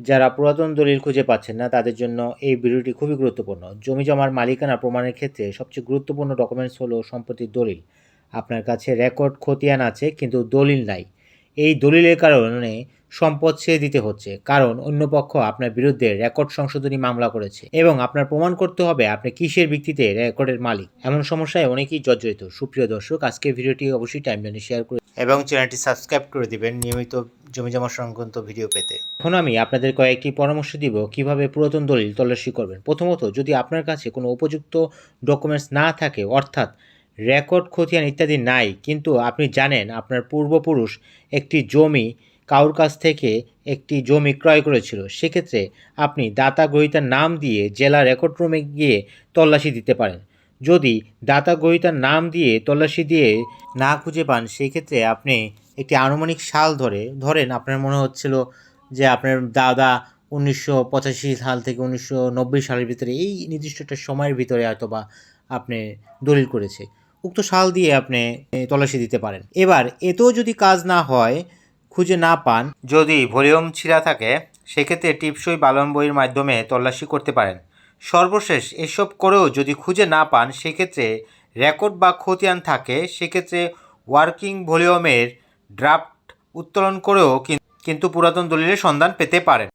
যারা পুরাতন দলিল খুঁজে পাচ্ছেন না, তাদের জন্য এই ভিডিওটি খুবই গুরুত্বপূর্ণ। জমি জমার মালিকানা প্রমাণের ক্ষেত্রে সবচেয়ে গুরুত্বপূর্ণ ডকুমেন্টস হলো সম্পত্তির দলিল। আপনার কাছে রেকর্ড খতিয়ান আছে, কিন্তু দলিল নাই। এই দলিলের কারণে সম্পদ ছেড়ে দিতে হচ্ছে, কারণ অন্য পক্ষ আপনার বিরুদ্ধে রেকর্ড সংশোধনী মামলা করেছে এবং আপনার প্রমাণ করতে হবে আপনি কিসের ভিত্তিতে রেকর্ডের মালিক। এমন সমস্যায় অনেকেই জর্জরিত। সুপ্রিয় দর্শক আজকে ভিডিওটি অবশ্যই টাইম শেয়ার করে এবং চ্যানেলটি সাবস্ক্রাইব করে দিবেন। নিয়মিত জমি জমা সংক্রান্ত ভিডিও পেতে। এখন আমি আপনাদের কয়েকটি পরামর্শ দিব কীভাবে পুরাতন দলিল তল্লাশি করবেন। প্রথমত, যদি আপনার কাছে কোনো উপযুক্ত ডকুমেন্টস না থাকে, অর্থাৎ রেকর্ড, খতিয়ান ইত্যাদি নাই, কিন্তু আপনি জানেন আপনার পূর্বপুরুষ একটি জমি কারোর কাছ থেকে একটি জমি ক্রয় করেছিল, সেক্ষেত্রে আপনি দাতা গ্রহীতার নাম দিয়ে জেলা রেকর্ড রুমে গিয়ে তল্লাশি দিতে পারেন। যদি দাতা গ্রহীতার নাম দিয়ে তল্লাশি দিয়ে না খুঁজে পান, সেক্ষেত্রে আপনি একটি আনুমানিক সাল ধরে, ধরেন আপনার মনে হচ্ছিল যে আপনার দাদা উনিশশো পঁচাশি সাল থেকে উনিশশো নব্বই সালের ভিতরে এই নির্দিষ্ট একটা সময়ের ভিতরে হয়তো বা আপনি দলিল করেছে। উক্ত সাল দিয়ে আপনি এ, তল্লাশি দিতে পারেন। এবার এতেও যদি কাজ না হয় খুঁজে না পান যদি ভলিউম ছিঁড়া থাকে সেক্ষেত্রে টিপসই বালন বইয়ের মাধ্যমে তল্লাশি করতে পারেন। সর্বশেষ এসব করেও যদি খুঁজে না পান সেক্ষেত্রে রেকর্ড বা খতিয়ান থাকে সেক্ষেত্রে ওয়ার্কিং ভলিউমের ড্রাফট উত্তোলন করেও কিন- কিন্তু পুরাতন দলিলের সন্ধান পেতে পারেন।